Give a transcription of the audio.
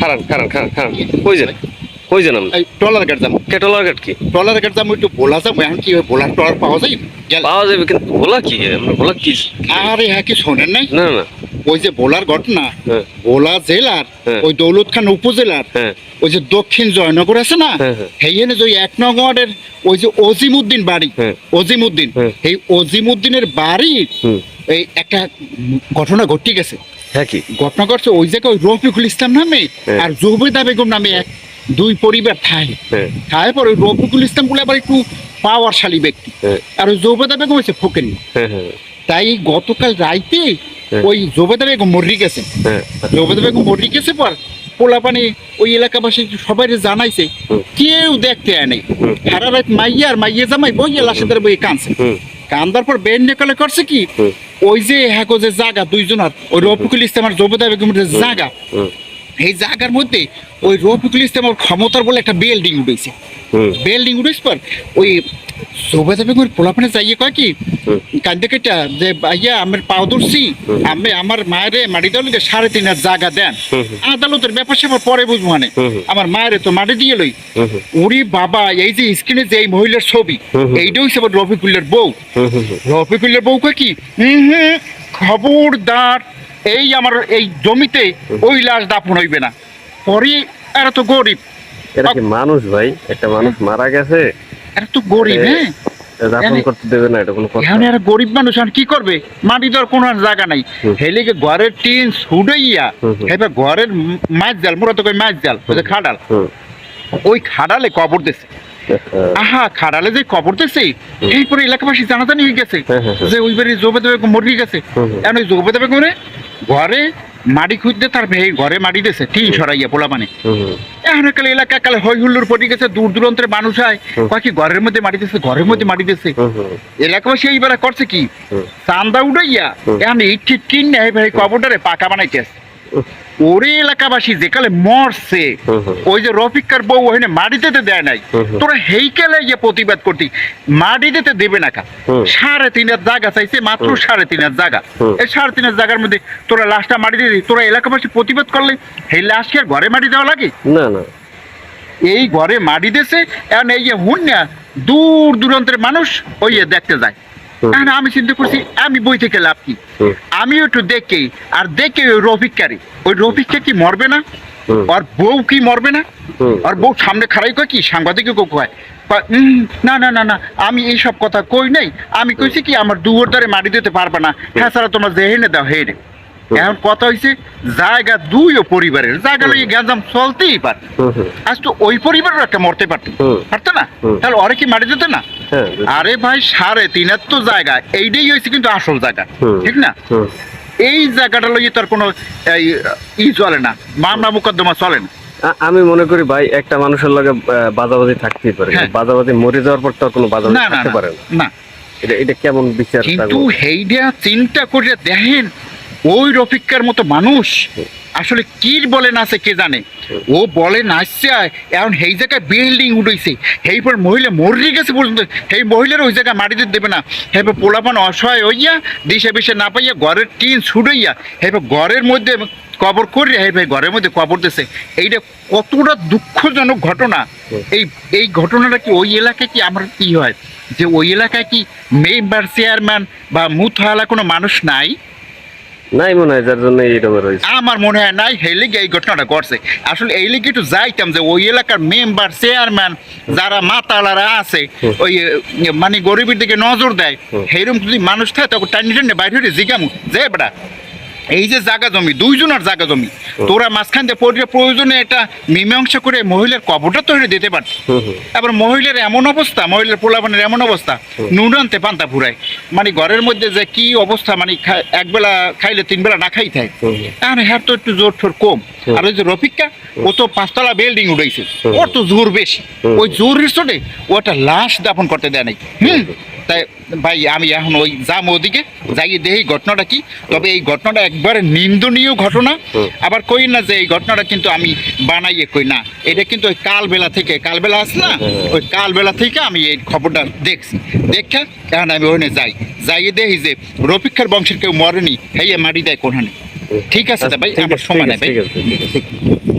খারান খারান খারান খারান কই যান? কই যান গাট কি ট্রলার গাড়ি যাব একটু ভোলা যাব এখন কি ভোলার ট্রলার পাওয়া যায়? গেলে। পাওয়া যাবে কিন্তু ভোলা কি? আমরা ভোলা কি? আরে হ্যাঁ কি শোনেন নাই? না না। ওই যে ভোলার ঘটনা হ্যাঁ। ভোলা জেলার হ্যাঁ। ওই দৌলত খান উপজেলার ওই যে দক্ষিণ জয়নগর আছে না? হ্যাঁ, হ্যাঁ। যে এক নং ওয়ার্ডের ওই যে অজিমুদ্দিন বাড়ি হ্যাঁ। অজিমুদ্দিন হ্যাঁ। এই অজিমুদ্দিনের বাড়ির হুম। এই একটা ঘটনা ঘটে গেছে। হ্যাঁ কি? ঘটনা ঘটছে ওই জায়গায় ওই রফিকুল ইসলাম নামে হ্যাঁ। আর জুবেদা বেগম নামে এক দুই পরিবার ঠাই হ্যাঁ। ঠায় পর ওই রফিকুল ইসলাম বলে আবার একটু পাওয়ারশালী ব্যক্তি। হ্যাঁ। আর ওই জুবেদা বেগম হচ্ছে ফোকেনি তাই গতকাল রাইতে। ওই জুবেদা বেগম মরি গেছে। জবেদ বেগম মরি গেছে পর পোলাপানি ওই এলাকাবাসী সবাই জানাইছে কেউ দেখতে আয় নাই। হুম। সারা রাত মাইয়া আর মাইয়া জামাই বইয়া লাশেদের বই কানছে হুম। কান্দার পর বেন নেকালে করছে কি। ওই যে হ্যাঁ যে জাগা দুইজনের ওই রফিকুল ইসলাম আর জবেদা বেগমের হুম এই জায়গার মধ্যে ওই রফিকুল ইসলামের ক্ষমতার বলে একটা বিল্ডিং উঠেছে। বিল্ডিং উঠেছে পর ওই জবেদা বেগমের পোলাপানে যাইয়ে কয় কি কান্দে কেটা যে ভাইয়া আমার পাও ধরছি আমি আমার মায়েরে মাটি দেওয়ার সাড়ে তিন হাজার জায়গা দেন হুম হুম আদালতের ব্যাপার স্যাপার পরে বুঝব মানে হুম হুম। আমার মায়ের তো মাটি দিয়ে লই বাবা এই যে স্ক্রিনে যে এই মহিলার ছবি রফিকুল্লের বউ রফিকুল্লের বউ কয় কি হুম হুম খবরদার এই আমার এই জমিতে ওই লাশ দাপন হইবে না পরে এরা তো গরিব মানুষ ভাই একটা মানুষ মারা গেছে এরা তো গরিব হ্যাঁ? দাফন করতে দেবে না এটা কোনো কথা। এখন এরা গরিব মানুষ আর কি করবে? মাটি দেওয়ার কোনো আর জায়গা নাই। হেলিকে ঘরের টিন ছুড়াইয়া হুম হুম। এবার ঘরের মাছ জাল মোরা তো কই মাছ জাল ওই যে খাডাল। ওই খাডালে কবর দিছে। আহা খাড়ালে যে কবর দিছে এলাকাবাসী জানাজানি হয়ে গেছে হ্যাঁ, হ্যাঁ, হ্যাঁ। যে ওই বাড়ি জোবেদা বেগম মরি গেছে। এখন ওই জোবেদা বেগমরে ঘরে মাটি খুঁজতে তার ভেই ঘরে মাটি দেশে টিন সরাইয়া পোলা মানে। এখন কালে এলাকা কালে হই হুল্লুর পড়ে গেছে দূর দূরান্তের মানুষ হয় কয়েকটি ঘরের মধ্যে মাটি দিয়েছে ঘরের মধ্যে মাটি দিয়েছে। এলাকাবাসী এইবার করছে কি? চান্দা উড়াইয়া হুম। এখন এই টিন নেয় ভাই কবরটারে পাকা বানাইতেছে ওরে এলাকাবাসী যেকালে মরছে। ওই যে রফিকার বউ ওখানে দেয় নাই। তোরা হেইকেলে প্রতিবাদ করতি? দেবে না কা। সাড়ে তিন হাজার জায়গা চাইছে মাত্র সাড়ে তিন হাজার জায়গা। এই সাড়ে তিন হাজার জায়গার মধ্যে তোরা লাশটা মাটি দিয়ে তোরা এলাকাবাসী প্রতিবাদ করলে এই লাশ কি আর ঘরে মাটি দেওয়া লাগে? না না। এই ঘরে মাটি দিয়েছে এখন এই যে হুন না দূর দূরান্তের মানুষ ওই দেখতে যায়। হুম। আমি চিন্তা করছি আমি বই থেকে লাভ কি? হুম। আমি একটু দেখে আর দেখে ওই রফিককারী ওই রফিককে কি মরবে না? আর বউ কি মরবে না? আর বউ সামনে খাড়াই কয় কি? সাংবাদিক কয় না না না না আমি এই সব কথা কই নাই। আমি কইছি কি আমার দুয়ার দ্বারে মাটি দিতে পারবে না। হ্যাঁ স্যার তোমার জেহেনে দাও হেরে। এখন কথা হয়েছে জায়গা দুই ও পরিবারের। জায়গা লইয়ে গ্যাঞ্জাম চলতেই পারে। আজ তো ওই পরিবারের একটা মরতে পারতো। পারতো না? তাহলে ওরে কি মাটি দিত না? আরে ভাই সাড়ে তিনের তো জায়গা। এইটাই হয়েছে কিন্তু আসল জায়গা ঠিক না? এই জায়গাটা লইয়ে তার কোনো ই চলে না মামলা মোকদ্দমা চলে না। আমি মনে করি ভাই একটা মানুষের লগে বাজাবাজি থাকতেই পারে। হ্যাঁ। বাজাবাজি মরে যাওয়ার পর তো আর কোনো বাজাবাজি থাকতে পারে না। না। এটা এটা কেমন বিচার কিন্তু হেইডা চিন্তা করে দেখেন ওই রফিকার মতো মানুষ? আসলে কি বলে নাচে কে জানে? ও বলে নাচছে এখন সেই জায়গায় বিল্ডিং উঠেছে। সেই পর মহিলা মরে গেছে পর্যন্ত, সেই মহিলার ওই জায়গায় মাটিতে দেবে না। হেবে পোলাপান অসহায় হইয়া, দিশে বিশে না পাইয়া ঘরের টিন ছুড়াইয়া হেবে ঘরের মধ্যে কবর করে ভাই ঘরের মধ্যে কবর দিছে। এইটা কতটা দুঃখজনক ঘটনা। এই এই ঘটনাটা কি ওই এলাকায় কি আমার কি হয়? যে ওই এলাকায় কি মেম্বার চেয়ারম্যান বা মুথালা কোনো মানুষ নাই? নাই মনে হয় যার জন্য এইরকম রয়েছে আমার মনে হয় নাই সেই লিগে এই ঘটনাটা ঘটছে। আসলে এই লিগে একটু যাইতাম যে ওই এলাকার মেম্বার চেয়ারম্যান যারা মাতালারা আছে ওই মানে গরিবের দিকে নজর দেয়। সেইরকম যদি মানুষ থাকে তখন টানি টানি বাইরে জিগামু। যে বেটা এই যে জায়গা জমি দুইজনের জায়গা জমি তোরা মাঝখান দিয়ে পড়ে প্রয়োজনে এটা মীমাংসা করে মহিলার কবরটা তৈরি দিতে পারত। হুম মহিলার এমন অবস্থা মহিলার পোলাপানের এমন অবস্থা নুন আনতে পান্তা ফুরায়। মানে ঘরের মধ্যে যে কি অবস্থা মানে একবেলা খাইলে তিন বেলা না খাই থাকে। এখন হ্যাঁ তো একটু জোর ঠোর কম। আর ওই যে রফিকটা ও তো পাঁচতলা বিল্ডিং উঠেছে ওর তো জোর বেশি। ওই জোরের চোটে ও একটা লাশ দাপন করতে দেয় নাই। হুম। তাই ভাই আমি এখন ওই যাম ওদিকে যাই দেখি ঘটনাটা কি। তবে এই ঘটনাটা একবারে নিন্দনীয় ঘটনা। আবার কই না যে এই ঘটনাটা কিন্তু আমি বানাইয়ে কই না। এটা কিন্তু ওই কালবেলা থেকে কালবেলা আস না? ওই কালবেলা থেকে আমি এই খবরটা দেখছি। দেখে এখন আমি ওখানে যাই। যাইয়ে দেখি যে রফিক্ষার বংশের কেউ মরেনি। হেয়ে মাটি দেয় কোনখানে? ঠিক আছে ভাই আমার সময় নাই ভাই। আছে, আছে।